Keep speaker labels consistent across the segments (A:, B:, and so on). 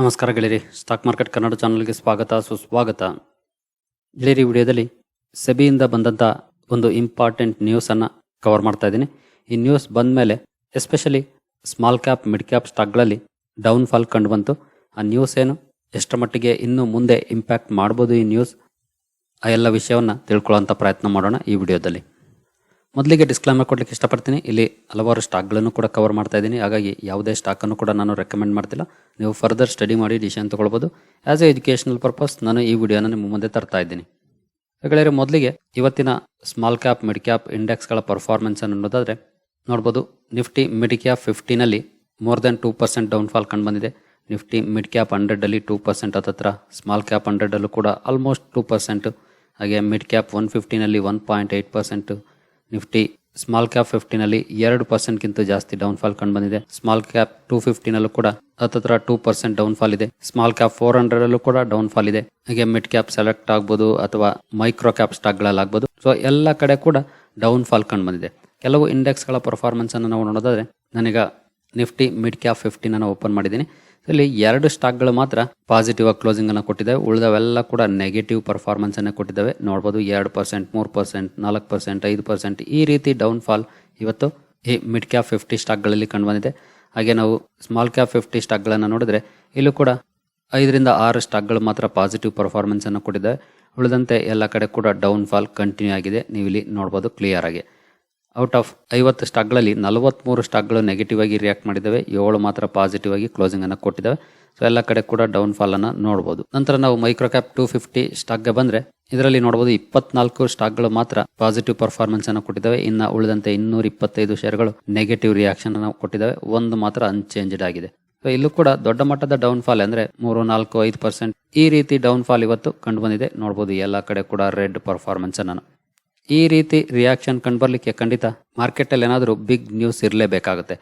A: ನಮಸ್ಕಾರ ಗೆಳೆಯರಿ stock market Kannada ಚಾನಲ್ಗೆ ಸ್ವಾಗತ, ಸುಸ್ವಾಗತ. ಗೆಳೆಯರಿ ವಿಡಿಯೋದಲ್ಲಿ ಸೆಬಿಯಿಂದ ಬಂದಂಥ ಒಂದು ಇಂಪಾರ್ಟೆಂಟ್ ನ್ಯೂಸನ್ನು ಕವರ್ ಮಾಡ್ತಾ ಇದ್ದೀನಿ. ಈ ನ್ಯೂಸ್ ಬಂದ ಮೇಲೆ especially small cap mid cap ಸ್ಟಾಕ್ಗಳಲ್ಲಿ down fall ಕಂಡು ಬಂತು. ಆ ನ್ಯೂಸ್ ಏನು, ಎಷ್ಟರ ಮಟ್ಟಿಗೆ ಇನ್ನು ಮುಂದೆ ಇಂಪ್ಯಾಕ್ಟ್ ಮಾಡ್ಬೋದು ಈ ನ್ಯೂಸ್ ಆ ಎಲ್ಲ ವಿಷಯವನ್ನು ತಿಳ್ಕೊಳ್ಳೋಂಥ ಪ್ರಯತ್ನ ಮಾಡೋಣ ಈ ವಿಡಿಯೋದಲ್ಲಿ. ಮೊದಲಿಗೆ ಡಿಸ್ಕ್ಲೈಮರ್ ಕೊಡ್ಲಿಕ್ಕೆ ಇಷ್ಟಪಡ್ತೀನಿ. ಇಲ್ಲಿ ಹಲವಾರು ಸ್ಟಾಕ್ಗಳನ್ನು ಕೂಡ ಕವರ್ ಮಾಡ್ತಾ ಇದ್ದೀನಿ. ಹಾಗಾಗಿ ಯಾವುದೇ ಸ್ಟಾಕನ್ನು ಕೂಡ ನಾನು ರೆಕಮೆಂಡ್ ಮಾಡ್ತಿಲ್ಲ. ನೀವು ಫರ್ದರ್ ಸ್ಟಡಿ ಮಾಡಿ ಡಿಸಿಷನ್ ತೊಗೊಳ್ಬೋದು. ಆ್ಯಸ್ ಎ ಎಜುಕೇಷನಲ್ ಪರ್ಪಸ್ ನಾನು ಈ ವಿಡಿಯೋನ ನಿಮ್ಮ ಮುಂದೆ ತರ್ತಾ ಇದ್ದೀನಿ. ಹಾಗಾದರೆ ಮೊದಲಿಗೆ ಇವತ್ತಿನ ಸ್ಮಾಲ್ ಕ್ಯಾಪ್ ಮಿಡ್ ಕ್ಯಾಪ್ ಇಂಡೆಕ್ಸ್ಗಳ ಪರ್ಫಾರ್ಮೆನ್ಸ್ ಅನ್ನು ನೋಡೋದಾದ್ರೆ, ನೋಡ್ಬೋದು Nifty mid cap ಫಿಫ್ಟಿನಲ್ಲಿ more than two percent downfall ಕಂಡು ಬಂದಿದೆ. ನಿಫ್ಟಿ ಮಿಡ್ ಕ್ಯಾಪ್ ಹಂಡ್ರೆಡಲ್ಲಿ ಟೂ ಪರ್ಸೆಂಟ್ ಹತ್ತತ್ರ ಸ್ಮಾಲ್ ಕ್ಯಾಪ್ ಹಂಡ್ರೆಡಲ್ಲೂ ಕೂಡ ಆಲ್ಮೋಸ್ಟ್ ಟೂ ಪರ್ಸೆಂಟು ಹಾಗೆ mid cap one ಫಿಫ್ಟಿನಲ್ಲಿ one point eight percent Nifty small cap ಫಿಫ್ಟಿನಲ್ಲಿ ಎರಡು ಪರ್ಸೆಂಟ್ಗಿಂತ ಜಾಸ್ತಿ ಡೌನ್ಫಾಲ್ ಕಂಡು ಬಂದಿದೆ. ಸ್ಮಾಲ್ ಕ್ಯಾಪ್ ಟೂ ಫಿಫ್ಟಿನಲ್ಲೂ ಕೂಡ ಹತ್ತತ್ರ ಟೂ ಪರ್ಸೆಂಟ್ ಡೌನ್ಫಾಲ್ ಇದೆ. ಸ್ಮಾಲ್ ಕ್ಯಾಪ್ ಫೋರ್ ಹಂಡ್ರೆಡ್ ಅಲ್ಲೂ ಕೂಡ ಡೌನ್ಫಾಲ್ ಇದೆ. ಹಾಗೆ ಮಿಡ್ ಕ್ಯಾಪ್ ಸೆಲೆಕ್ಟ್ ಆಗ್ಬೋದು ಅಥವಾ ಮೈಕ್ರೋ ಕ್ಯಾಪ್ ಸ್ಟಾಕ್ಗಳಲ್ಲಿ ಆಗ್ಬೋದು. ಸೊ ಎಲ್ಲ ಕಡೆ ಕೂಡ ಡೌನ್ಫಾಲ್ ಕಂಡು ಬಂದಿದೆ. ಕೆಲವು ಇಂಡೆಕ್ಸ್ಗಳ ಪರ್ಫಾರ್ಮೆನ್ಸನ್ನು ನಾವು ನೋಡೋದಾದ್ರೆ, ನನಗ ನಿಫ್ಟಿ ಮಿಡ್ ಕ್ಯಾಪ್ ಫಿಫ್ಟಿನ ಓಪನ್ ಮಾಡಿದ್ದೀನಿ. ಇಲ್ಲಿ ಎರಡು ಸ್ಟಾಕ್ಗಳು ಮಾತ್ರ ಪಾಸಿಟಿವ್ ಆಗಿ ಕ್ಲೋಸಿಂಗ್ ಅನ್ನು ಕೊಟ್ಟಿದ್ದಾವೆ ಉಳಿದವೆಲ್ಲ ಕೂಡ ನೆಗೆಟಿವ್ ಪರ್ಫಾರ್ಮೆನ್ಸ್ ಅನ್ನು ಕೊಟ್ಟಿದ್ದಾವೆ. ನೋಡ್ಬೋದು ಎರಡು ಪರ್ಸೆಂಟ್ ಮೂರು ಪರ್ಸೆಂಟ್ ನಾಲ್ಕು ಪರ್ಸೆಂಟ್ ಐದು ಪರ್ಸೆಂಟ್ ಈ ರೀತಿ ಡೌನ್ ಫಾಲ್ ಇವತ್ತು ಈ ಮಿಡ್ ಕ್ಯಾಪ್ ಫಿಫ್ಟಿ ಸ್ಟಾಕ್ಗಳಲ್ಲಿ ಕಂಡು ಬಂದಿದೆ ಹಾಗೆ ನಾವು ಸ್ಮಾಲ್ ಕ್ಯಾಪ್ ಫಿಫ್ಟಿ ಸ್ಟಾಕ್ಗಳನ್ನು ನೋಡಿದ್ರೆ ಇಲ್ಲೂ ಕೂಡ ಐದರಿಂದ ಆರು ಸ್ಟಾಕ್ಗಳು ಮಾತ್ರ ಪಾಸಿಟಿವ್ ಪರ್ಫಾರ್ಮೆನ್ಸ್ ಅನ್ನು ಕೊಟ್ಟಿದ್ದಾವೆ. ಉಳಿದಂತೆ ಎಲ್ಲ ಕಡೆ ಕೂಡ ಡೌನ್ ಫಾಲ್ ಕಂಟಿನ್ಯೂ ಆಗಿದೆ. ನೀವು ಇಲ್ಲಿ ನೋಡ್ಬೋದು ಕ್ಲಿಯರ್ ಆಗಿ. ಔಟ್ ಆಫ್ ಐವತ್ತು ಸ್ಟಾಕ್ಗಳಲ್ಲಿ ನಲವತ್ತ್ಮೂರು ಸ್ಟಾಕ್ಗಳು ನೆಗೆಟಿವ್ ಆಗಿ ರಿಯಾಕ್ಟ್ ಮಾಡಿದ್ದಾವೆ. ಏಳು ಮಾತ್ರ ಪಾಸಿಟಿವ್ ಆಗಿ ಕ್ಲೋಸಿಂಗ್ ಅನ್ನು ಕೊಟ್ಟಿದ್ದಾವೆ. ಸೊ ಎಲ್ಲ ಕಡೆ ಕೂಡ ಡೌನ್ ಫಾಲ್ ಅನ್ನು ನೋಡಬಹುದು ನಂತರ ನಾವು ಮೈಕ್ರೋ ಕ್ಯಾಪ್ ಟೂ ಫಿಫ್ಟಿ ಸ್ಟಾಕ್ಗೆ ಬಂದರೆ, ಇದರಲ್ಲಿ ನೋಡಬಹುದು ಇಪ್ಪತ್ನಾಲ್ಕು ಸ್ಟಾಕ್ಗಳು ಮಾತ್ರ ಪಾಸಿಟಿವ್ ಪರ್ಫಾರ್ಮೆನ್ಸ್ ಅನ್ನು ಕೊಟ್ಟಿದ್ದಾವೆ. ಇನ್ನು ಉಳಿದಂತೆ ಇನ್ನೂರ ಇಪ್ಪತ್ತೈದು ಶೇರ್ಗಳು ನೆಗೆಟಿವ್ ರಿಯಾಕ್ಷನ್ ಅನ್ನು ಕೊಟ್ಟಿದ್ದಾವೆ. ಒಂದು ಮಾತ್ರ ಅನ್ಚೇಂಜ್ಡ್ ಆಗಿದೆ. ಸೊ ಇಲ್ಲೂ ಕೂಡ ದೊಡ್ಡ ಮಟ್ಟದ ಡೌನ್ ಫಾಲ್ ಅಂದರೆ ಮೂರು, ನಾಲ್ಕು, ಐದು ಪರ್ಸೆಂಟ್ ಈ ರೀತಿ ಡೌನ್ ಫಾಲ್ ಇವತ್ತು ಕಂಡು ಬಂದಿದೆ. ನೋಡಬಹುದು ಎಲ್ಲ ಕಡೆ ಕೂಡ ರೆಡ್ ಪರ್ಫಾರ್ಮೆನ್ಸ್ ಅನ್ನು ಈ ರೀತಿ ರಿಯಾಕ್ಷನ್ ಕಂಡು ಬರಲಿಕ್ಕೆ ಖಂಡಿತ ಮಾರ್ಕೆಟಲ್ಲಿ ಏನಾದರೂ ಬಿಗ್ ನ್ಯೂಸ್ ಇರಲೇಬೇಕಾಗುತ್ತೆ.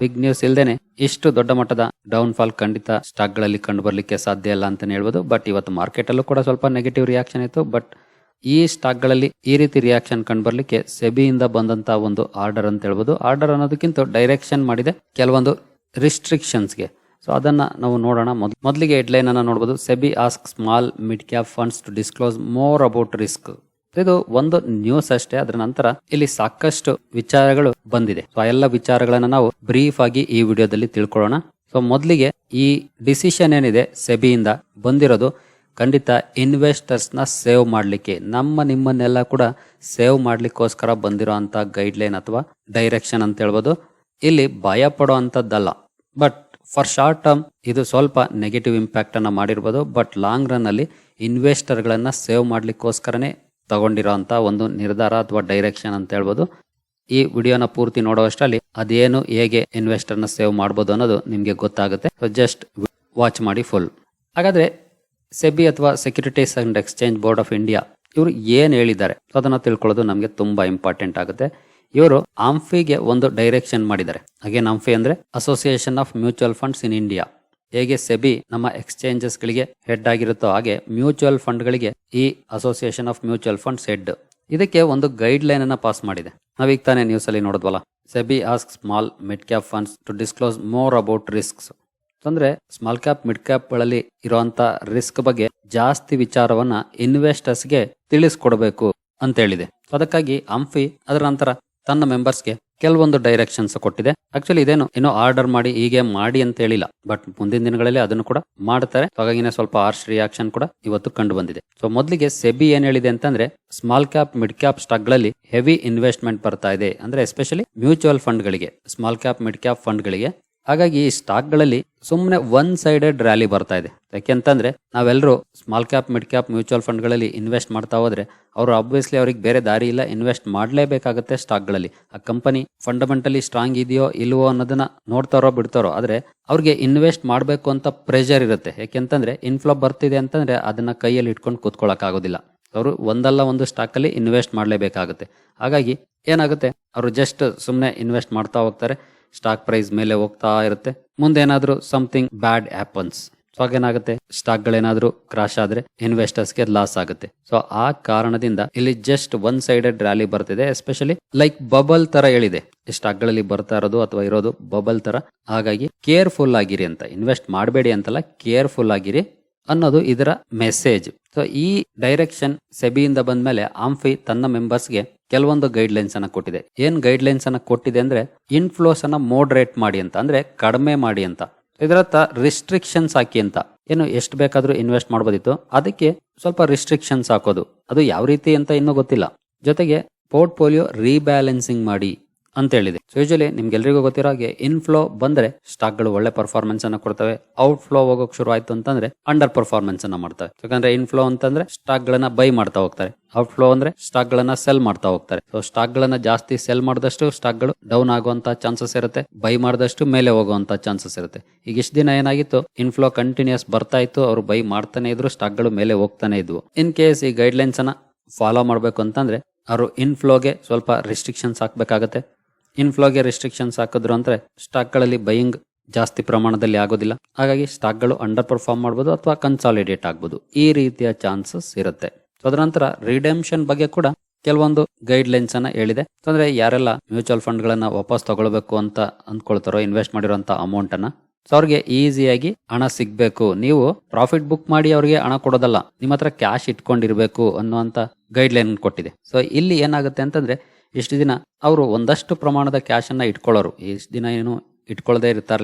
A: ಬಿಗ್ ನ್ಯೂಸ್ ಇಲ್ಲದೇನೆ ಇಷ್ಟು ದೊಡ್ಡ ಮಟ್ಟದ ಡೌನ್ ಫಾಲ್ ಖಂಡಿತ ಸ್ಟಾಕ್ಗಳಲ್ಲಿ ಕಂಡು ಬರಲಿಕ್ಕೆ ಸಾಧ್ಯ ಇಲ್ಲ ಅಂತಲೇ ಹೇಳ್ಬೋದು. ಬಟ್ ಇವತ್ತು ಮಾರ್ಕೆಟಲ್ಲೂ ಕೂಡ ಸ್ವಲ್ಪ ನೆಗೆಟಿವ್ ರಿಯಾಕ್ಷನ್ ಇತ್ತು. ಬಟ್ ಈ ಸ್ಟಾಕ್ಗಳಲ್ಲಿ ಈ ರೀತಿ ರಿಯಾಕ್ಷನ್ ಕಂಡು ಬರಲಿಕ್ಕೆ ಸೆಬಿಯಿಂದ ಬಂದಂತ ಒಂದು ಆರ್ಡರ್ ಅಂತ ಹೇಳ್ಬೋದು. ಆರ್ಡರ್ ಅನ್ನೋದಕ್ಕಿಂತ ಡೈರೆಕ್ಷನ್ ಮಾಡಿದೆ ಕೆಲವೊಂದು ರಿಸ್ಟ್ರಿಕ್ಷನ್ಸ್ಗೆ ಸೊ ಅದನ್ನು ನಾವು ನೋಡೋಣ. ಮೊದಲು ಮೊದಲಿಗೆ ಹೆಡ್ಲೈನನ್ನು ನೋಡ್ಬೋದು. SEBI ask small mid cap funds to disclose more about risk ಇದು ಒಂದು ನ್ಯೂಸ್ ಅಷ್ಟೇ, ಅದರ ನಂತರ ಇಲ್ಲಿ ಸಾಕಷ್ಟು ವಿಚಾರಗಳು ಬಂದಿದೆ. ಸೊ ಎಲ್ಲ ವಿಚಾರಗಳನ್ನ ನಾವು ಬ್ರೀಫ್ ಆಗಿ ಈ ವಿಡಿಯೋದಲ್ಲಿ ತಿಳ್ಕೊಳ್ಳೋಣ. ಸೊ ಮೊದಲಿಗೆ ಈ ಡಿಸಿಷನ್ ಏನಿದೆ ಸೆಬಿಯಿಂದ ಬಂದಿರೋದು, ಖಂಡಿತ ಇನ್ವೆಸ್ಟರ್ಸ್ನ ಸೇವ್ ಮಾಡಲಿಕ್ಕೆ, ನಮ್ಮ ನಿಮ್ಮನ್ನೆಲ್ಲ ಕೂಡ ಸೇವ್ ಮಾಡ್ಲಿಕ್ಕೋಸ್ಕರ ಬಂದಿರೋ ಅಂತ ಗೈಡ್ ಲೈನ್ ಅಥವಾ ಡೈರೆಕ್ಷನ್ ಅಂತ ಹೇಳ್ಬೋದು. ಇಲ್ಲಿ ಭಯ ಪಡೋ ಅಂತದ್ದಲ್ಲ ಬಟ್ ಫಾರ್ ಶಾರ್ಟ್ ಟರ್ಮ್ ಇದು ಸ್ವಲ್ಪ ನೆಗೆಟಿವ್ ಇಂಪ್ಯಾಕ್ಟ್ ಅನ್ನ ಮಾಡಿರ್ಬೋದು ಬಟ್ ಲಾಂಗ್ ರನ್ ಅಲ್ಲಿ ಇನ್ವೆಸ್ಟರ್ ಗಳನ್ನ ಸೇವ್ ಮಾಡ್ಲಿಕ್ಕೋಸ್ಕರನೇ ತಗೊಂಡಿರೋಂಥ ಒಂದು ನಿರ್ಧಾರ ಅಥವಾ ಡೈರೆಕ್ಷನ್ ಅಂತ ಹೇಳ್ಬೋದು. ಈ ವಿಡಿಯೋನ ಪೂರ್ತಿ ನೋಡುವಷ್ಟರಲ್ಲಿ ಅದೇನು ಹೇಗೆ ಇನ್ವೆಸ್ಟರ್ನ ಸೇವ್ ಮಾಡ್ಬೋದು ಅನ್ನೋದು ನಿಮಗೆ ಗೊತ್ತಾಗುತ್ತೆ. ಸೊ ಜಸ್ಟ್ ವಾಚ್ ಮಾಡಿ ಫುಲ್ ಹಾಗಾದ್ರೆ ಸೆಬಿ ಅಥವಾ securities and exchange board of India ಇವರು ಏನು ಹೇಳಿದ್ದಾರೆ ಅದನ್ನ ತಿಳ್ಕೊಳ್ಳೋದು ನಮಗೆ ತುಂಬಾ ಇಂಪಾರ್ಟೆಂಟ್ ಆಗುತ್ತೆ. ಇವರು ಆಂಫಿಗೆ ಒಂದು ಡೈರೆಕ್ಷನ್ ಮಾಡಿದ್ದಾರೆ. ಅಗೇನ್ ಆಂಫಿ ಅಂದ್ರೆ association of mutual funds in India ಹೇಗೆ ಸೆಬಿ ನಮ್ಮ ಎಕ್ಸ್ಚೇಂಜಸ್ ಗಳಿಗೆ ಹೆಡ್ ಆಗಿರುತ್ತೋ ಹಾಗೆ ಮ್ಯೂಚುವಲ್ ಫಂಡ್ ಗಳಿಗೆ ಈ association of mutual funds head. ಇದಕ್ಕೆ ಒಂದು ಗೈಡ್ ಲೈನ್ ಅನ್ನ ಪಾಸ್ ಮಾಡಿದೆ. ನಾವೀಗ ತಾನೇ ನ್ಯೂಸ್ ಅಲ್ಲಿ ನೋಡಿದ್ವಲ್ಲ, SEBI ask small mid cap funds to disclose more about risks. ಅಂದ್ರೆ ಸ್ಮಾಲ್ ಕ್ಯಾಪ್, ಮಿಡ್ ಕ್ಯಾಪ್ಗಳಲ್ಲಿ ಇರುವಂತ ರಿಸ್ಕ್ ಬಗ್ಗೆ ಜಾಸ್ತಿ ವಿಚಾರವನ್ನ ಇನ್ವೆಸ್ಟರ್ಸ್ಗೆ ತಿಳಿಸ್ಕೊಡ್ಬೇಕು ಅಂತ ಹೇಳಿದೆ. ಅದಕ್ಕಾಗಿ ಅಂಫಿ ಅದರ ನಂತರ ತನ್ನ ಮೆಂಬರ್ಸ್ಗೆ ಕೆಲವೊಂದು ಡೈರೆಕ್ಷನ್ಸ್ ಕೊಟ್ಟಿದೆ. ಆಕ್ಚುಲಿ ಇದೇನು ಏನೋ ಆರ್ಡರ್ ಮಾಡಿ ಹೀಗೆ ಮಾಡಿ ಅಂತ ಹೇಳಿಲ್ಲ. ಬಟ್ ಮುಂದಿನ ದಿನಗಳಲ್ಲಿ ಅದನ್ನು ಕೂಡ ಮಾಡ್ತಾರೆ. ಹಾಗಾಗಿನೇ ಸ್ವಲ್ಪ ಆರ್ಶ್ ರಿಯಾಕ್ಷನ್ ಕೂಡ ಇವತ್ತು ಕಂಡು ಬಂದಿದೆ. ಸೊ ಮೊದಲಿಗೆ ಸೆಬಿ ಏನ್ ಹೇಳಿದೆ ಅಂತಂದ್ರೆ ಸ್ಮಾಲ್ ಕ್ಯಾಪ್ ಮಿಡ್ ಕ್ಯಾಪ್ ಸ್ಟಾಕ್ಗಳಲ್ಲಿ ಹೆವಿ ಇನ್ವೆಸ್ಟ್ಮೆಂಟ್ ಬರ್ತಾ ಇದೆ. ಅಂದ್ರೆ ಎಸ್ಪೆಷಲಿ ಮ್ಯೂಚುವಲ್ ಫಂಡ್ ಗಳಿಗೆ small cap mid cap fund ಗಳಿಗೆ ಹಾಗಾಗಿ ಈ ಸ್ಟಾಕ್ಗಳಲ್ಲಿ ಸುಮ್ಮನೆ ಒನ್ ಸೈಡೆಡ್ ರ್ಯಾಲಿ ಬರ್ತಾ ಇದೆ. ಯಾಕೆಂತಂದ್ರೆ ನಾವೆಲ್ಲರೂ small cap mid cap mutual ಫಂಡ್ಗಳಲ್ಲಿ invest ಮಾಡ್ತಾ ಹೋದ್ರೆ ಅವರು ಆಬ್ವಿಯಸ್ಲಿ ಅವ್ರಿಗೆ ಬೇರೆ ದಾರಿ ಇಲ್ಲ ಇನ್ವೆಸ್ಟ್ ಮಾಡಲೇಬೇಕಾಗುತ್ತೆ ಸ್ಟಾಕ್ಗಳಲ್ಲಿ ಆ ಕಂಪನಿ ಫಂಡಮೆಂಟಲಿ ಸ್ಟ್ರಾಂಗ್ ಇದೆಯೋ ಇಲ್ವೋ ಅನ್ನೋದನ್ನ ನೋಡ್ತಾರೋ ಬಿಡ್ತಾರೋ, ಆದ್ರೆ ಅವ್ರಿಗೆ ಇನ್ವೆಸ್ಟ್ ಮಾಡಬೇಕು ಅಂತ ಪ್ರೆಷರ್ ಇರುತ್ತೆ. ಯಾಕೆಂತಂದ್ರೆ ಇನ್ಫ್ಲೋ ಬರ್ತಿದೆ ಅಂತಂದ್ರೆ ಅದನ್ನ ಕೈಯಲ್ಲಿ ಇಟ್ಕೊಂಡು ಕೂತ್ಕೊಳ್ಳೋಕ್ಕಾಗೋದಿಲ್ಲ ಅವರು ಒಂದಲ್ಲ ಒಂದು ಸ್ಟಾಕ್ ಅಲ್ಲಿ ಇನ್ವೆಸ್ಟ್ ಮಾಡಲೇಬೇಕಾಗುತ್ತೆ. ಹಾಗಾಗಿ ಏನಾಗುತ್ತೆ? ಅವರು ಜಸ್ಟ್ ಸುಮ್ಮನೆ ಇನ್ವೆಸ್ಟ್ ಮಾಡ್ತಾ ಹೋಗ್ತಾರೆ. ಸ್ಟಾಕ್ ಪ್ರೈಸ್ ಮೇಲೆ ಹೋಗ್ತಾ ಇರುತ್ತೆ. ಮುಂದೆ ಏನಾದರೂ ಸಮಥಿಂಗ್ ಬ್ಯಾಡ್ ಆಪನ್ಸ್ ಸೊ ಏನಾಗುತ್ತೆ ಸ್ಟಾಕ್ ಗಳೇನಾದ್ರೂ ಕ್ರಾಶ್ ಆದ್ರೆ ಇನ್ವೆಸ್ಟರ್ಸ್ಗೆ ಲಾಸ್ ಆಗುತ್ತೆ. ಸೊ ಆ ಕಾರಣದಿಂದ ಇಲ್ಲಿ ಜಸ್ಟ್ ಒನ್ ಸೈಡೆಡ್ ರ್ಯಾಲಿ ಬರ್ತಿದೆ. ಎಸ್ಪೆಷಲಿ ಲೈಕ್ ಬಬಲ್ ತರ ಹೇಳಿದೆ. ಈ ಸ್ಟಾಕ್ಗಳಲ್ಲಿ ಬರ್ತಾ ಇರೋದು ಅಥವಾ ಇರೋದು ಬಬಲ್ ತರ. ಹಾಗಾಗಿ ಕೇರ್ಫುಲ್ ಆಗಿರಿ ಅಂತ. ಇನ್ವೆಸ್ಟ್ ಮಾಡಬೇಡಿ ಅಂತಲ್ಲ ಕೇರ್ಫುಲ್ ಆಗಿರಿ. ಅನ್ನೋದು ಇದರ ಮೆಸೇಜ್ ಸೊ ಈ ಡೈರೆಕ್ಷನ್ ಸೆಬಿಯಿಂದ ಬಂದ್ಮೇಲೆ ಆಂಫಿ ತನ್ನ ಮೆಂಬರ್ಸ್ಗೆ ಕೆಲವೊಂದು ಗೈಡ್ ಲೈನ್ಸ್ ಅನ್ನ ಕೊಟ್ಟಿದೆ. ಏನ್ ಗೈಡ್ ಲೈನ್ಸ್ ಅನ್ನ ಕೊಟ್ಟಿದೆ ಅಂದ್ರೆ ಇನ್ಫ್ಲೋಸ್ ಅನ್ನ ಮೋಡ್ರೇಟ್ ಮಾಡಿ ಅಂತ, ಅಂದ್ರೆ ಕಡಿಮೆ ಮಾಡಿ ಅಂತ. ಇದರತ್ತ ರಿಸ್ಟ್ರಿಕ್ಷನ್ಸ್ ಹಾಕಿ ಅಂತ. ಏನು ಎಷ್ಟು ಬೇಕಾದ್ರೂ ಇನ್ವೆಸ್ಟ್ ಮಾಡ್ಬೋದಿತ್ತು. ಅದಕ್ಕೆ ಸ್ವಲ್ಪ ರಿಸ್ಟ್ರಿಕ್ಷನ್ಸ್ ಹಾಕೋದು. ಅದು ಯಾವ ರೀತಿ ಅಂತ ಇನ್ನೂ ಗೊತ್ತಿಲ್ಲ. ಜೊತೆಗೆ ಪೋರ್ಟ್ಫೋಲಿಯೋ ರೀಬ್ಯಾಲೆನ್ಸಿಂಗ್ ಮಾಡಿ. ಅಂತ ಹೇಳಿದೆ ಸೊ ಯೂಶಲಿ ನಿಮ್ಗೆಲ್ರಿಗೂ ಗೊತ್ತಿರೋ ಹಾಗೆ ಇನ್ಫ್ಲೋ ಬಂದ್ರೆ ಸ್ಟಾಕ್ಗಳು ಒಳ್ಳೆ ಪರ್ಫಾರ್ಮೆನ್ಸ್ ಅನ್ನ ಕೊಡ್ತವೆ. ಔಟ್ ಫ್ಲೋ ಹೋಗೋಕ್ ಶುರು ಆಯ್ತು ಅಂತಂದ್ರೆ ಅಂಡರ್ ಪರ್ಫಾರ್ಮೆನ್ಸ್ ಅನ್ನ ಮಾಡ್ತವೆ. ಯಾಕಂದ್ರೆ ಇನ್ಫ್ಲೋ ಅಂತಂದ್ರೆ ಸ್ಟಾಕ್ ಗಳನ್ನ ಬೈ ಮಾಡ್ತಾ ಹೋಗ್ತಾರೆ. ಔಟ್ ಫ್ಲೋ ಅಂದ್ರೆ ಸ್ಟಾಕ್ ಗಳನ್ನ ಸೆಲ್ ಮಾಡ್ತಾ ಹೋಗ್ತಾರೆ. ಸೊ ಸ್ಟಾಕ್ ಗಳನ್ನ ಜಾಸ್ತಿ ಸೆಲ್ ಮಾಡಿದಷ್ಟು ಸ್ಟಾಕ್ಗಳು ಡೌನ್ ಆಗುವಂತ ಚಾನ್ಸಸ್ ಇರುತ್ತೆ. ಬೈ ಮಾಡಿದಷ್ಟು ಮೇಲೆ ಹೋಗುವಂತ ಚಾನ್ಸಸ್ ಇರುತ್ತೆ. ಈಗ ಇಷ್ಟ ದಿನ ಏನಾಗಿತ್ತು? ಇನ್ಫ್ಲೋ ಕಂಟಿನ್ಯೂಸ್ ಬರ್ತಾ ಇತ್ತು. ಅವರು ಬೈ ಮಾಡ್ತಾನೆ ಇದ್ರು ಸ್ಟಾಕ್ಗಳು ಮೇಲೆ ಹೋಗ್ತಾನೆ ಇದ್ವು. ಇನ್ ಕೇಸ್ ಈ ಗೈಡ್ ಲೈನ್ಸ್ ಅನ್ನ ಫಾಲೋ ಮಾಡ್ಬೇಕು ಅಂತಂದ್ರೆ, ಅವರು ಇನ್ಫ್ಲೋಗೆ ಸ್ವಲ್ಪ ರಿಸ್ಟ್ರಿಕ್ಷನ್ಸ್ ಹಾಕ್ಬೇಕಾಗತ್ತೆ. ಇನ್ಫ್ಲೋಗೆ ರೆಸ್ಟ್ರಿಕ್ಷನ್ಸ್ ಹಾಕಿದ್ರು ಅಂದ್ರೆ ಸ್ಟಾಕ್ಗಳಲ್ಲಿ ಬೈಯಿಂಗ್ ಜಾಸ್ತಿ ಪ್ರಮಾಣದಲ್ಲಿ ಆಗೋದಿಲ್ಲ. ಹಾಗಾಗಿ ಸ್ಟಾಕ್ಗಳು ಅಂಡರ್ ಪರ್ಫಾರ್ಮ್ ಮಾಡ್ಬೋದು ಅಥವಾ ಕನ್ಸಾಲಿಡೇಟ್ ಆಗ್ಬೋದು. ಈ ರೀತಿಯ ಚಾನ್ಸಸ್ ಇರುತ್ತೆ. ಸೊ ಅದರ ನಂತರ ರಿಡೆಮ್ಷನ್ ಬಗ್ಗೆ ಕೂಡ ಕೆಲವೊಂದು ಗೈಡ್ ಲೈನ್ಸ್ ಅನ್ನ ಹೇಳಿದೆ. ಅಂದ್ರೆ ಯಾರೆಲ್ಲ ಮ್ಯೂಚುವಲ್ ಫಂಡ್ ಗಳನ್ನ ವಾಪಸ್ ತಗೊಳ್ಬೇಕು ಅಂತ ಅಂದ್ಕೊಳ್ತಾರೋ, ಇನ್ವೆಸ್ಟ್ ಮಾಡಿರುವಂತ ಅಮೌಂಟ್ ಅನ್ನ, ಸೊ, ಅವ್ರಿಗೆ ಈಸಿಯಾಗಿ ಹಣ ಸಿಗ್ಬೇಕು. ನೀವು ಪ್ರಾಫಿಟ್ ಬುಕ್ ಮಾಡಿ ಅವ್ರಿಗೆ ಹಣ ಕೊಡೋದಲ್ಲ, ನಿಮ್ಮ ಹತ್ರ ಕ್ಯಾಶ್ ಇಟ್ಕೊಂಡಿರ್ಬೇಕು ಅನ್ನುವಂತ ಗೈಡ್ ಲೈನ್ ಕೊಟ್ಟಿದೆ. ಸೊ ಇಲ್ಲಿ ಏನಾಗುತ್ತೆ ಅಂತಂದ್ರೆ ಇಷ್ಟು ದಿನ ಅವರು ಒಂದಷ್ಟು ಪ್ರಮಾಣದ ಕ್ಯಾಶನ್ನು ಇಟ್ಕೊಳ್ಳೋರು. ಇಷ್ಟು ದಿನ ಏನು ಇಟ್ಕೊಳ್ಳದೆ ಇರ್ತಾ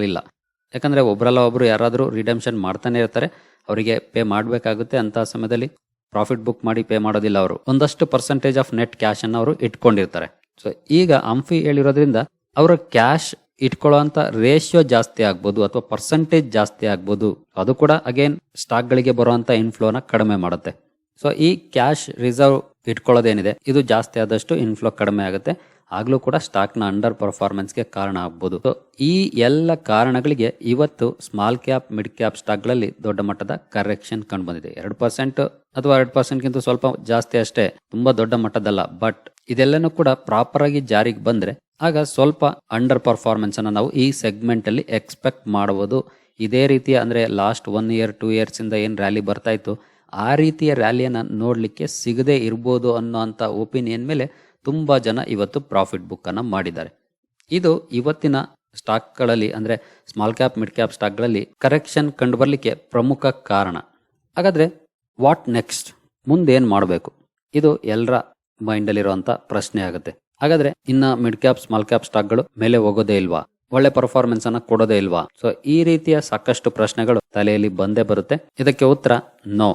A: ಯಾಕಂದರೆ ಒಬ್ರಲ್ಲ ಒಬ್ರು ಯಾರಾದರೂ ರಿಡಮ್ಷನ್ ಮಾಡ್ತಾನೆ ಇರ್ತಾರೆ. ಅವರಿಗೆ ಪೇ ಮಾಡಬೇಕಾಗುತ್ತೆ. ಅಂಥ ಸಮಯದಲ್ಲಿ ಪ್ರಾಫಿಟ್ ಬುಕ್ ಮಾಡಿ ಪೇ ಮಾಡೋದಿಲ್ಲ ಅವರು. ಒಂದಷ್ಟು ಪರ್ಸೆಂಟೇಜ್ ಆಫ್ ನೆಟ್ ಕ್ಯಾಶನ್ನು ಅವರು ಇಟ್ಕೊಂಡಿರ್ತಾರೆ. ಸೊ ಈಗ ಅಂಫಿ ಹೇಳಿರೋದ್ರಿಂದ ಅವರ ಕ್ಯಾಶ್ ಇಟ್ಕೊಳ್ಳೋಂತ ರೇಷಿಯೋ ಜಾಸ್ತಿ ಆಗ್ಬೋದು ಅಥವಾ ಪರ್ಸೆಂಟೇಜ್ ಜಾಸ್ತಿ ಆಗ್ಬೋದು. ಅದು ಕೂಡ ಅಗೇನ್ ಸ್ಟಾಕ್ಗಳಿಗೆ ಬರೋ ಅಂಥ ಇನ್ಫ್ಲೋನ ಕಡಿಮೆ ಮಾಡುತ್ತೆ. ಸೊ ಈ ಕ್ಯಾಶ್ ರಿಸರ್ವ್ ಇಟ್ಕೊಳ್ಳೋದೇನಿದೆ, ಇದು ಜಾಸ್ತಿ ಆದಷ್ಟು ಇನ್ಫ್ಲೋ ಕಡಿಮೆ ಆಗುತ್ತೆ. ಆಗ್ಲೂ ಕೂಡ ಸ್ಟಾಕ್ನ ಅಂಡರ್ ಪರ್ಫಾರ್ಮೆನ್ಸ್ಗೆ ಕಾರಣ ಆಗ್ಬೋದು. ಸೊ ಈ ಎಲ್ಲ ಕಾರಣಗಳಿಗೆ ಇವತ್ತು ಸ್ಮಾಲ್ ಕ್ಯಾಪ್ ಮಿಡ್ ಕ್ಯಾಪ್ ಸ್ಟಾಕ್ಗಳಲ್ಲಿ ದೊಡ್ಡ ಮಟ್ಟದ ಕರೆಕ್ಷನ್ ಕಂಡು ಬಂದಿದೆ ಎರಡು ಪರ್ಸೆಂಟ್ ಅಥವಾ ಎರಡು ಪರ್ಸೆಂಟ್ಗಿಂತ ಸ್ವಲ್ಪ ಜಾಸ್ತಿ ಅಷ್ಟೇ, ತುಂಬಾ ದೊಡ್ಡ ಮಟ್ಟದಲ್ಲ. ಬಟ್ ಇದೆಲ್ಲನೂ ಕೂಡ ಪ್ರಾಪರ್ ಆಗಿ ಜಾರಿಗೆ ಬಂದ್ರೆ, ಆಗ ಸ್ವಲ್ಪ ಅಂಡರ್ ಪರ್ಫಾರ್ಮೆನ್ಸ್ ಅನ್ನು ನಾವು ಈ ಸೆಗ್ಮೆಂಟ್ ಅಲ್ಲಿ ಎಕ್ಸ್ಪೆಕ್ಟ್ ಮಾಡಬಹುದು ಇದೇ ರೀತಿ ಅಂದ್ರೆ last one year two years ಇಂದ ಏನ್ ರ್ಯಾಲಿ ಬರ್ತಾ ಇತ್ತು ಆ ರೀತಿಯ ರ್ಯಾಲಿಯನ್ನು ನೋಡಲಿಕ್ಕೆ ಸಿಗದೇ ಇರ್ಬೋದು ಅನ್ನೋ ಅಂಥ ಒಪಿನಿಯನ್ ಮೇಲೆ ತುಂಬ ಜನ ಇವತ್ತು ಪ್ರಾಫಿಟ್ ಬುಕ್ಕನ್ನು ಮಾಡಿದ್ದಾರೆ. ಇದು ಇವತ್ತಿನ ಸ್ಟಾಕ್ಗಳಲ್ಲಿ ಅಂದರೆ ಸ್ಮಾಲ್ ಕ್ಯಾಪ್ ಮಿಡ್ ಕ್ಯಾಪ್ ಸ್ಟಾಕ್ಗಳಲ್ಲಿ ಕರೆಕ್ಷನ್ ಕಂಡು ಬರಲಿಕ್ಕೆ ಪ್ರಮುಖ ಕಾರಣ. ಹಾಗಾದರೆ ವಾಟ್ ನೆಕ್ಸ್ಟ್ ಮುಂದೇನು ಮಾಡಬೇಕು? ಇದು ಎಲ್ಲರ ಮೈಂಡಲ್ಲಿರುವಂಥ ಪ್ರಶ್ನೆ ಆಗುತ್ತೆ. ಹಾಗಾದರೆ ಇನ್ನು ಮಿಡ್ ಕ್ಯಾಪ್ ಸ್ಮಾಲ್ ಕ್ಯಾಪ್ ಸ್ಟಾಕ್ಗಳು ಮೇಲೆ ಹೋಗೋದೇ ಇಲ್ವಾ? ಒಳ್ಳೆ ಪರ್ಫಾರ್ಮೆನ್ಸ್ ಅನ್ನ ಕೊಡೋದೇ ಇಲ್ವಾ? ಸೊ ಈ ರೀತಿಯ ಸಾಕಷ್ಟು ಪ್ರಶ್ನೆಗಳು ತಲೆಯಲ್ಲಿ ಬಂದೇ ಬರುತ್ತೆ. ಇದಕ್ಕೆ ಉತ್ತರ ನೋ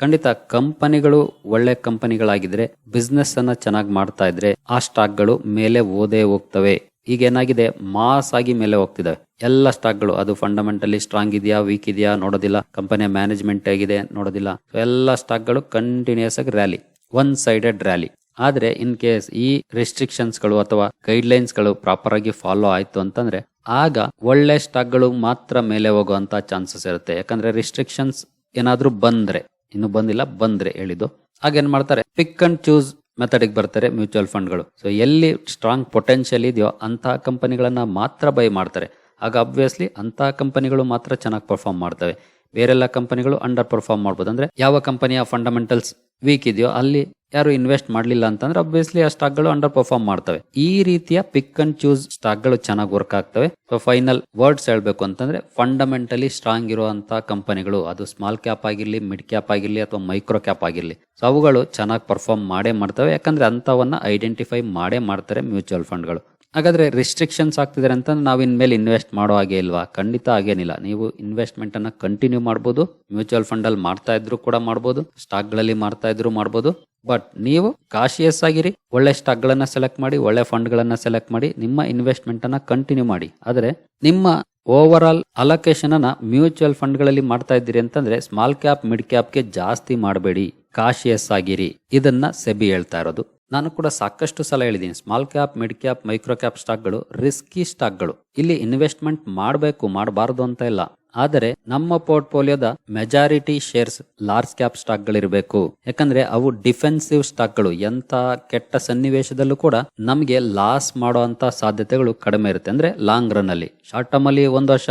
A: ಖಂಡಿತ ಕಂಪನಿಗಳು ಒಳ್ಳೆ ಕಂಪನಿಗಳಾಗಿದ್ರೆ ಬಿಸ್ನೆಸ್ ಅನ್ನ ಚೆನ್ನಾಗಿ ಮಾಡ್ತಾ ಇದ್ರೆ ಆ ಸ್ಟಾಕ್ಗಳು ಮೇಲೆ ಓದೇ ಹೋಗ್ತವೆ. ಈಗ ಏನಾಗಿದೆ ಮಾಸ್ ಆಗಿ ಮೇಲೆ ಹೋಗ್ತಿದಾವೆ. ಎಲ್ಲ ಸ್ಟಾಕ್ಗಳು ಅದು ಫಂಡಮೆಂಟಲಿ ಸ್ಟ್ರಾಂಗ್ ಇದೆಯಾ? ವೀಕ್ ಇದೆಯಾ? ನೋಡೋದಿಲ್ಲ. ಕಂಪನಿಯ ಮ್ಯಾನೇಜ್ಮೆಂಟ್ ಆಗಿದೆ ನೋಡೋದಿಲ್ಲ. ಎಲ್ಲ ಸ್ಟಾಕ್ಗಳು ಕಂಟಿನ್ಯೂಸ್ ಆಗಿ ರ್ಯಾಲಿ ಒನ್ ಸೈಡೆಡ್ ರ್ಯಾಲಿ ಆದ್ರೆ ಇನ್ ಕೇಸ್ ಈ ರೆಸ್ಟ್ರಿಕ್ಷನ್ಸ್ಗಳು ಅಥವಾ ಗೈಡ್ ಲೈನ್ಸ್ಗಳು ಪ್ರಾಪರ್ ಆಗಿ ಫಾಲೋ ಆಯ್ತು ಅಂತಂದ್ರೆ, ಆಗ ಒಳ್ಳೆ ಸ್ಟಾಕ್ಗಳು ಮಾತ್ರ ಮೇಲೆ ಹೋಗುವಂತ ಚಾನ್ಸಸ್ ಇರುತ್ತೆ. ಯಾಕಂದ್ರೆ ರಿಸ್ಟ್ರಿಕ್ಷನ್ಸ್ ಏನಾದರೂ ಬಂದ್ರೆ ಇನ್ನು ಬಂದಿಲ್ಲ, ಬಂದ್ರೆ ಹೇಳಿದ್ದು. ಹಾಗೇನ್ ಮಾಡ್ತಾರೆ? ಪಿಕ್ ಅಂಡ್ ಚೂಸ್ ಮೆಥಡಿಗೆ ಬರ್ತಾರೆ ಮ್ಯೂಚುವಲ್ ಫಂಡ್ಗಳು ಸೊ ಎಲ್ಲಿ ಸ್ಟ್ರಾಂಗ್ ಪೊಟೆನ್ಷಿಯಲ್ ಇದೆಯೋ ಅಂತಹ ಕಂಪನಿಗಳನ್ನ ಮಾತ್ರ ಬೈ ಮಾಡ್ತಾರೆ. ಆಗ ಅಬ್ವಿಯಸ್ಲಿ ಅಂತಹ ಕಂಪನಿಗಳು ಮಾತ್ರ ಚೆನ್ನಾಗಿ ಪರ್ಫಾರ್ಮ್ ಮಾಡ್ತವೆ. ಬೇರೆಲ್ಲ ಕಂಪನಿಗಳು ಅಂಡರ್ ಪರ್ಫಾರ್ಮ್ ಮಾಡ್ಬೋದು. ಅಂದ್ರೆ ಯಾವ ಕಂಪನಿಯ ಫಂಡಮೆಂಟಲ್ಸ್ ವೀಕ್ ಇದೆಯೋ ಅಲ್ಲಿ ಯಾರು ಇನ್ವೆಸ್ಟ್ ಮಾಡಲಿಲ್ಲ ಅಂತಂದ್ರೆ ಅಬ್ವಿಯಸ್ಲಿ ಆ ಸ್ಟಾಕ್ಗಳು ಅಂಡರ್ ಪರ್ಫಾರ್ಮ್ ಮಾಡ್ತವೆ. ಈ ರೀತಿಯ ಪಿಕ್ ಅಂಡ್ ಚೂಸ್ ಸ್ಟಾಕ್ಗಳು ಚೆನ್ನಾಗಿ ವರ್ಕ್ ಆಗ್ತವೆ. ಸೊ ಫೈನಲ್ ವರ್ಡ್ಸ್ ಹೇಳಬೇಕು ಅಂತಂದ್ರೆ ಫಂಡಮೆಂಟಲಿ ಸ್ಟ್ರಾಂಗ್ ಇರುವಂತಹ ಕಂಪನಿಗಳು ಅದು ಸ್ಮಾಲ್ ಕ್ಯಾಪ್ ಆಗಿರಲಿ ಮಿಡ್ ಕ್ಯಾಪ್ ಆಗಿರಲಿ ಅಥವಾ ಮೈಕ್ರೋ ಕ್ಯಾಪ್ ಆಗಿರಲಿ. ಸೊ ಅವುಗಳು ಚೆನ್ನಾಗಿ ಪರ್ಫಾರ್ಮ್ ಮಾಡೇ ಮಾಡ್ತವೆ. ಯಾಕಂದ್ರೆ ಅಂತವನ್ನ ಐಡೆಂಟಿಫೈ ಮಾಡೇ ಮಾಡ್ತಾರೆ ಮ್ಯೂಚುವಲ್ ಫಂಡ್ಗಳು ಹಾಗಾದ್ರೆ ರಿಸ್ಟ್ರಿಕ್ಷನ್ಸ್ ಆಗ್ತಿದ್ದಾರೆ ಅಂತ ನಾವು ಇನ್ಮೇಲೆ ಇನ್ವೆಸ್ಟ್ ಮಾಡೋ ಹಾಗೆ ಇಲ್ವಾ? ಖಂಡಿತ ಹಾಗೇನಿಲ್ಲ. ನೀವು ಇನ್ವೆಸ್ಟ್ಮೆಂಟ್ ಅನ್ನ ಕಂಟಿನ್ಯೂ ಮಾಡ್ಬೋದು. ಮ್ಯೂಚುವಲ್ ಫಂಡ್ ಅಲ್ಲಿ ಮಾಡ್ತಾ ಇದ್ರು ಕೂಡ ಮಾಡ್ಬೋದು. ಸ್ಟಾಕ್ಗಳಲ್ಲಿ ಮಾಡ್ತಾ ಇದ್ರು ಮಾಡ್ಬೋದು. ಬಟ್ ನೀವು ಕಾಶಿಯಸ್ ಆಗಿರಿ. ಒಳ್ಳೆ ಸ್ಟಾಕ್ ಗಳನ್ನ ಸೆಲೆಕ್ಟ್ ಮಾಡಿ, ಒಳ್ಳೆ ಫಂಡ್ ಗಳನ್ನ ಸೆಲೆಕ್ಟ್ ಮಾಡಿ, ನಿಮ್ಮ ಇನ್ವೆಸ್ಟ್ಮೆಂಟ್ ಅನ್ನ ಕಂಟಿನ್ಯೂ ಮಾಡಿ. ಆದ್ರೆ ನಿಮ್ಮ ಓವರ್ ಆಲ್ ಅಲೋಕೇಶನ್ ಅನ್ನ ಮ್ಯೂಚುವಲ್ ಫಂಡ್ಗಳಲ್ಲಿ ಮಾಡ್ತಾ ಇದ್ದೀರಿ ಅಂತಂದ್ರೆ ಸ್ಮಾಲ್ ಕ್ಯಾಪ್ ಮಿಡ್ ಕ್ಯಾಪ್ಗೆ ಜಾಸ್ತಿ ಮಾಡಬೇಡಿ. ಕಾಶಿಯಸ್ ಆಗಿರಿ. ಇದನ್ನ ಸೆಬಿ ಹೇಳ್ತಾ ಇರೋದು. ನಾನು ಕೂಡ ಸಾಕಷ್ಟು ಸಲ ಹೇಳಿದ್ದೀನಿ small cap mid cap micro cap ಸ್ಟಾಕ್ಗಳು ರಿಸ್ಕಿ ಸ್ಟಾಕ್ಗಳು ಇಲ್ಲಿ ಇನ್ವೆಸ್ಟ್ಮೆಂಟ್ ಮಾಡಬೇಕು, ಮಾಡಬಾರದು ಅಂತ ಇಲ್ಲ. ಆದರೆ ನಮ್ಮ ಪೋರ್ಟ್ಫೋಲಿಯೋದ ಮೆಜಾರಿಟಿ ಶೇರ್ಸ್ ಲಾರ್ಜ್ ಕ್ಯಾಪ್ ಸ್ಟಾಕ್ಗಳಿರಬೇಕು ಯಾಕಂದ್ರೆ ಅವು ಡಿಫೆನ್ಸಿವ್ ಸ್ಟಾಕ್ಗಳು ಎಂತ ಕೆಟ್ಟ ಸನ್ನಿವೇಶದಲ್ಲೂ ಕೂಡ ನಮಗೆ ಲಾಸ್ ಮಾಡುವಂತ ಸಾಧ್ಯತೆಗಳು ಕಡಿಮೆ ಇರುತ್ತೆ. ಅಂದ್ರೆ ಲಾಂಗ್ ರನ್ ಅಲ್ಲಿ. ಶಾರ್ಟ್ ಟರ್ಮ್ ಅಲ್ಲಿ ಒಂದ್ ವರ್ಷ,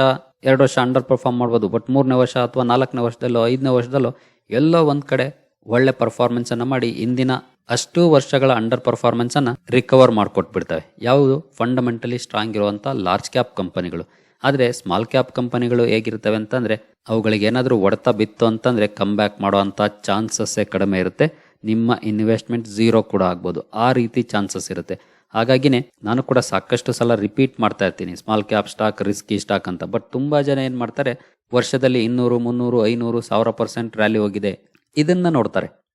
A: ಎರಡು ವರ್ಷ ಅಂಡರ್ ಪರ್ಫಾರ್ಮ್ ಮಾಡ್ಬೋದು. ಬಟ್ ಮೂರನೇ ವರ್ಷ ಅಥವಾ ನಾಲ್ಕನೇ ವರ್ಷದಲ್ಲೋ, ಐದನೇ ವರ್ಷದಲ್ಲೋ ಎಲ್ಲೋ ಒಂದ್ ಕಡೆ ಒಳ್ಳೆ ಪರ್ಫಾರ್ಮೆನ್ಸ್ ಅನ್ನ ಮಾಡಿ ಇಂದಿನ ಅಷ್ಟು ವರ್ಷಗಳ ಅಂಡರ್ ಪರ್ಫಾರ್ಮೆನ್ಸ್ ಅನ್ನ ರಿಕವರ್ ಮಾಡಿಕೊಟ್ಬಿಡ್ತವೆ. ಯಾವುದು? ಫಂಡಮೆಂಟಲಿ ಸ್ಟ್ರಾಂಗ್ ಇರುವಂತ ಲಾರ್ಜ್ ಕ್ಯಾಪ್ ಕಂಪನಿಗಳು ಆದ್ರೆ ಸ್ಮಾಲ್ ಕ್ಯಾಪ್ ಕಂಪನಿಗಳು ಹೇಗಿರ್ತವೆ ಅಂತಂದ್ರೆ, ಅವುಗಳಿಗೆ ಏನಾದರೂ ಹೊಡೆತ ಬಿತ್ತು ಅಂತಂದ್ರೆ ಕಮ್ ಬ್ಯಾಕ್ ಮಾಡುವಂತ ಚಾನ್ಸಸ್ಸೇ ಕಡಿಮೆ ಇರುತ್ತೆ. ನಿಮ್ಮ ಇನ್ವೆಸ್ಟ್ಮೆಂಟ್ ಝೀರೋ ಕೂಡ ಆಗ್ಬೋದು. ಆ ರೀತಿ ಚಾನ್ಸಸ್ ಇರುತ್ತೆ. ಹಾಗಾಗಿನೇ ನಾನು ಕೂಡ ಸಾಕಷ್ಟು ಸಲ ರಿಪೀಟ್ ಮಾಡ್ತಾ ಇರ್ತೀನಿ. Small cap stock risky stock ಅಂತ. ಬಟ್ ತುಂಬಾ ಜನ ಏನ್ ಮಾಡ್ತಾರೆ, ವರ್ಷದಲ್ಲಿ ಇನ್ನೂರು, ಮುನ್ನೂರು, ಐನೂರು, ಸಾವಿರ ಪರ್ಸೆಂಟ್ ರ್ಯಾಲಿ ಹೋಗಿದೆ. ಇದನ್ನ ನೋಡ್ತಾರೆ.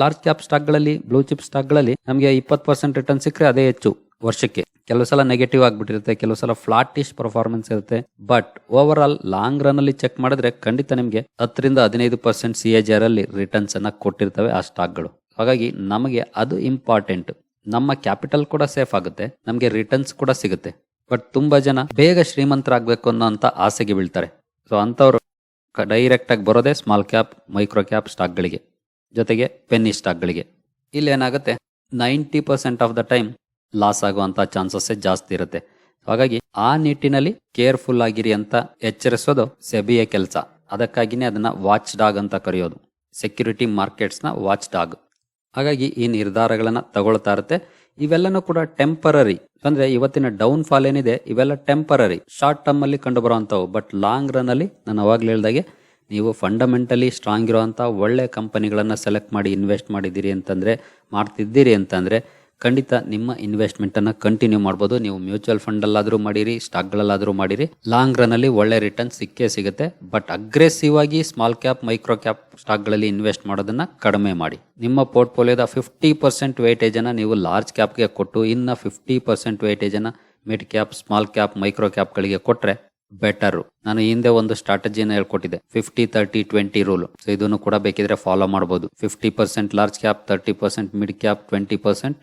A: ಲಾರ್ಜ್ ಕ್ಯಾಪ್ ಸ್ಟಾಕ್ಗಳಲ್ಲಿ ಬ್ಲೂ ಚಿಪ್ ಸ್ಟಾಕ್ಗಳಲ್ಲಿ ನಮಗೆ ಇಪ್ಪತ್ತು ಪರ್ಸೆಂಟ್ ರಿಟರ್ನ್ ಸಿಕ್ಕರೆ ಅದೇ ಹೆಚ್ಚು ವರ್ಷಕ್ಕೆ. ಕೆಲವು ಸಲ ನೆಗೆಟಿವ್ ಆಗಿಬಿಟ್ಟಿರುತ್ತೆ, ಕೆಲವು ಸಲ ಫ್ಲಾಟಿಶ್ ಪರ್ಫಾರ್ಮೆನ್ಸ್ ಇರುತ್ತೆ. But overall long run ಅಲ್ಲಿ ಚೆಕ್ ಮಾಡಿದ್ರೆ ಖಂಡಿತ ನಿಮಗೆ ಹತ್ತರಿಂದ ಹದಿನೈದು ಪರ್ಸೆಂಟ್ ಸಿ ಎ ಅಲ್ಲಿ ರಿಟರ್ನ್ಸ್ ಅನ್ನ ಕೊಟ್ಟಿರ್ತವೆ ಆ ಸ್ಟಾಕ್ಗಳು ಹಾಗಾಗಿ ನಮಗೆ ಅದು ಇಂಪಾರ್ಟೆಂಟ್ ನಮ್ಮ ಕ್ಯಾಪಿಟಲ್ ಕೂಡ ಸೇಫ್ ಆಗುತ್ತೆ, ನಮಗೆ ರಿಟರ್ನ್ಸ್ ಕೂಡ ಸಿಗುತ್ತೆ. ಬಟ್ ತುಂಬಾ ಜನ ಬೇಗ ಶ್ರೀಮಂತರಾಗಬೇಕು ಅನ್ನೋ ಅಂತ ಆಸೆಗೆ ಬೀಳ್ತಾರೆ. ಸೊ ಅಂತವ್ರು ಡೈರೆಕ್ಟ್ ಆಗಿ ಬರೋದೇ ಸ್ಮಾಲ್ ಕ್ಯಾಪ್ ಮೈಕ್ರೋ ಕ್ಯಾಪ್ ಸ್ಟಾಕ್ಗಳಿಗೆ ಜೊತೆಗೆ ಪೆನ್ನಿ ಸ್ಟಾಕ್ಗಳಿಗೆ ಇಲ್ಲಿ ಏನಾಗುತ್ತೆ? Ninety percent of the time loss ಆಗುವಂತ ಚಾನ್ಸಸ್ ಜಾಸ್ತಿ ಇರುತ್ತೆ. ಹಾಗಾಗಿ ಆ ನಿಟ್ಟಿನಲ್ಲಿ ಕೇರ್ಫುಲ್ ಆಗಿರಿ ಅಂತ ಎಚ್ಚರಿಸೋದು ಸೆಬಿಯ ಕೆಲಸ. ಅದಕ್ಕಾಗಿನೇ ಅದನ್ನ ವಾಚ್ ಡಾಗ್ ಅಂತ ಕರೆಯೋದು. ಸೆಕ್ಯೂರಿಟಿ ಮಾರ್ಕೆಟ್ಸ್ನ ವಾಚ್ ಡಾಗ್ ಹಾಗಾಗಿ ಈ ನಿರ್ಧಾರಗಳನ್ನ ತಗೊಳ್ತಾ ಇರುತ್ತೆ. ಇವೆಲ್ಲನೂ ಕೂಡ ಟೆಂಪರರಿ ಅಂದ್ರೆ ಇವತ್ತಿನ ಡೌನ್ ಫಾಲ್ ಏನಿದೆ, ಇವೆಲ್ಲ ಟೆಂಪರರಿ ಶಾರ್ಟ್ ಟರ್ಮ್ ಅಲ್ಲಿ ಕಂಡು ಬರುವಂತವು ಬಟ್ ಲಾಂಗ್ ರನ್ ಅಲ್ಲಿ ನಾನು ಅವಾಗ್ಲೇ ಹೇಳ್ದಾಗೆ ನೀವು ಫಂಡಮೆಂಟಲಿ ಸ್ಟ್ರಾಂಗ್ ಇರೋವಂಥ ಒಳ್ಳೆ ಕಂಪನಿಗಳನ್ನು ಸೆಲೆಕ್ಟ್ ಮಾಡಿ ಇನ್ವೆಸ್ಟ್ ಮಾಡಿದ್ದೀರಿ ಅಂತಂದರೆ, ಮಾಡ್ತಿದ್ದೀರಿ ಅಂತಂದರೆ, ಖಂಡಿತ ನಿಮ್ಮ ಇನ್ವೆಸ್ಟ್ಮೆಂಟನ್ನು ಕಂಟಿನ್ಯೂ ಮಾಡ್ಬೋದು. ನೀವು ಮ್ಯೂಚುವಲ್ ಫಂಡಲ್ಲಾದರೂ ಮಾಡಿರಿ ಸ್ಟಾಕ್ಗಳಲ್ಲಾದರೂ ಮಾಡಿರಿ. ಲಾಂಗ್ ರನ್ನಲ್ಲಿ ಒಳ್ಳೆ ರಿಟರ್ನ್ ಸಿಕ್ಕೇ ಸಿಗುತ್ತೆ. ಬಟ್ ಅಗ್ರೆಸಿವ್ ಆಗಿ ಸ್ಮಾಲ್ ಕ್ಯಾಪ್ ಮೈಕ್ರೋ ಕ್ಯಾಪ್ ಸ್ಟಾಕ್ಗಳಲ್ಲಿ ಇನ್ವೆಸ್ಟ್ ಮಾಡೋದನ್ನು ಕಡಿಮೆ ಮಾಡಿ. ನಿಮ್ಮ ಪೋರ್ಟ್ಫೋಲಿಯೋದ ಫಿಫ್ಟಿ ಪರ್ಸೆಂಟ್ ವೈಟೇಜನ್ನು ನೀವು ಲಾರ್ಜ್ ಕ್ಯಾಪ್ಗೆ ಕೊಟ್ಟು, ಇನ್ನು fifty percent ವೈಟೇಜನ್ನು mid cap small cap micro ಕ್ಯಾಪ್ಗಳಿಗೆ ಕೊಟ್ರೆ ಬೆಟರ್ ನಾನು ಹಿಂದೆ ಒಂದು ಸ್ಟ್ರಾಟಜಿಯನ್ನು ಹೇಳ್ಕೊಟ್ಟಿದ್ದೆ. Fifty thirty twenty rule so ಇದನ್ನು ಕೂಡ ಬೇಕಿದ್ರೆ ಫಾಲೋ ಮಾಡಬಹುದು fifty percent large cap thirty percent mid cap twenty percent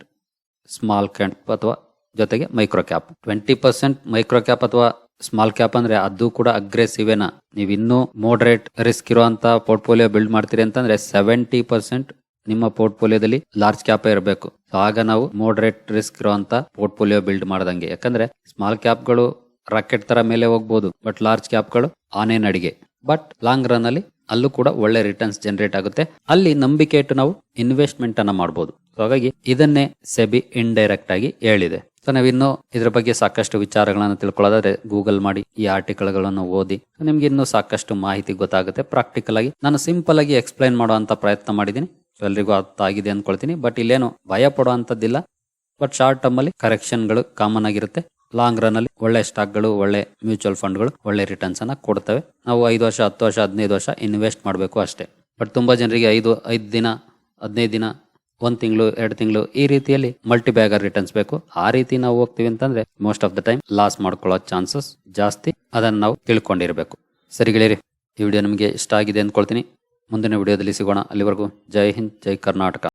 A: small cap ಅಥವಾ ಜೊತೆಗೆ micro cap twenty percent micro cap ಅಥವಾ ಸ್ಮಾಲ್ ಕ್ಯಾಪ್ ಅಂದ್ರೆ ಅದು ಕೂಡ ಅಗ್ರೆಸಿವೇನಾ ನೀವು ಇನ್ನೂ ಮೋಡರೇಟ್ ರಿಸ್ಕ್ ಇರುವಂತ ಪೋರ್ಟ್ಫೋಲಿಯೋ ಬಿಲ್ಡ್ ಮಾಡ್ತೀರಿ ಅಂತಂದ್ರೆ ಸೆವೆಂಟಿ ಪರ್ಸೆಂಟ್ ನಿಮ್ಮ ಪೋರ್ಟ್ಫೋಲಿಯೋದಲ್ಲಿ ಲಾರ್ಜ್ ಕ್ಯಾಪ್ ಇರಬೇಕು. ಆಗ ನಾವು ಮೋಡರೇಟ್ ರಿಸ್ಕ್ ಇರುವಂತ ಪೋರ್ಟ್ಫೋಲಿಯೋ ಬಿಲ್ಡ್ ಮಾಡದಂಗೆ. ಯಾಕಂದ್ರೆ ಸ್ಮಾಲ್ ಕ್ಯಾಪ್ಗಳು ರಾಕೆಟ್ ತರ ಮೇಲೆ ಹೋಗ್ಬೋದು ಬಟ್ ಲಾರ್ಜ್ ಕ್ಯಾಪ್ಗಳು ಆನೆ ನಡಿಗೆ. ಬಟ್ ಲಾಂಗ್ ರನ್ ಅಲ್ಲಿ ಅಲ್ಲೂ ಕೂಡ ಒಳ್ಳೆ ರಿಟರ್ನ್ಸ್ ಜನರೇಟ್ ಆಗುತ್ತೆ. ಅಲ್ಲಿ ನಂಬಿಕೆ ಇಟ್ಟು ನಾವು ಇನ್ವೆಸ್ಟ್ಮೆಂಟ್ ಅನ್ನ ಮಾಡಬಹುದು ಹಾಗಾಗಿ ಇದನ್ನೇ ಸೆಬಿ ಇಂಡೈರೆಕ್ಟ್ ಆಗಿ ಹೇಳಿದೆ. ಸೊ ನಾವಿನ್ನು ಇದ್ರ ಬಗ್ಗೆ ಸಾಕಷ್ಟು ವಿಚಾರಗಳನ್ನು ತಿಳ್ಕೊಳ್ಳೋದಾದ್ರೆ ಗೂಗಲ್ ಮಾಡಿ ಈ ಆರ್ಟಿಕಲ್ಗಳನ್ನು ಓದಿ, ನಿಮ್ಗೆ ಇನ್ನೂ ಸಾಕಷ್ಟು ಮಾಹಿತಿ ಗೊತ್ತಾಗುತ್ತೆ. ಪ್ರಾಕ್ಟಿಕಲ್ ಆಗಿ ನಾನು ಸಿಂಪಲ್ ಆಗಿ ಎಕ್ಸ್ಪ್ಲೈನ್ ಮಾಡುವಂತ ಪ್ರಯತ್ನ ಮಾಡಿದ್ದೀನಿ. ಎಲ್ಲರಿಗೂ ಅರ್ಥ ಆಗಿದೆ ಅನ್ಕೊಳ್ತೀನಿ. ಬಟ್ ಇಲ್ಲೇನು ಭಯ ಪಡುವಂತದ್ದಿಲ್ಲ ಬಟ್ ಶಾರ್ಟ್ ಟರ್ಮ್ ಅಲ್ಲಿ ಕರೆಕ್ಷನ್ಗಳು ಕಾಮನ್ ಆಗಿರುತ್ತೆ. ಲಾಂಗ್ ರನ್ ಅಲ್ಲಿ ಒಳ್ಳೆ ಸ್ಟಾಕ್ಗಳು, ಒಳ್ಳೆ ಮ್ಯೂಚುವಲ್ ಫಂಡ್ಗಳು, ಒಳ್ಳೆ ರಿಟರ್ನ್ಸ್ ಅನ್ನ ಕೊಡ್ತವೆ. ನಾವು ಐದು ವರ್ಷ, ಹತ್ತು ವರ್ಷ, ಹದಿನೈದು ವರ್ಷ ಇನ್ವೆಸ್ಟ್ ಮಾಡಬೇಕು ಅಷ್ಟೇ. ಬಟ್ ತುಂಬಾ ಜನರಿಗೆ ಐದು ಐದು ದಿನ, ಹದಿನೈದು ದಿನ, ಒಂದ್ ತಿಂಗಳು, ಎರಡು ತಿಂಗಳು ಈ ರೀತಿಯಲ್ಲಿ ಮಲ್ಟಿ ಬ್ಯಾಗರ್ ರಿಟರ್ನ್ಸ್ ಬೇಕು. ಆ ರೀತಿ ನಾವು ಹೋಗ್ತೀವಿ ಅಂತಂದ್ರೆ most of the time loss ಮಾಡ್ಕೊಳ್ಳೋ ಚಾನ್ಸಸ್ ಜಾಸ್ತಿ. ಅದನ್ನ ನಾವು ತಿಳ್ಕೊಂಡಿರಬೇಕು. ಸರಿ ಈ ವಿಡಿಯೋ ನಿಮಗೆ ಇಷ್ಟ ಆಗಿದೆ ಅಂದ್ಕೊಳ್ತೀನಿ. ಮುಂದಿನ ವಿಡಿಯೋದಲ್ಲಿ ಸಿಗೋಣ. ಅಲ್ಲಿವರೆಗೂ ಜೈ ಹಿಂದ್, ಜೈ ಕರ್ನಾಟಕ.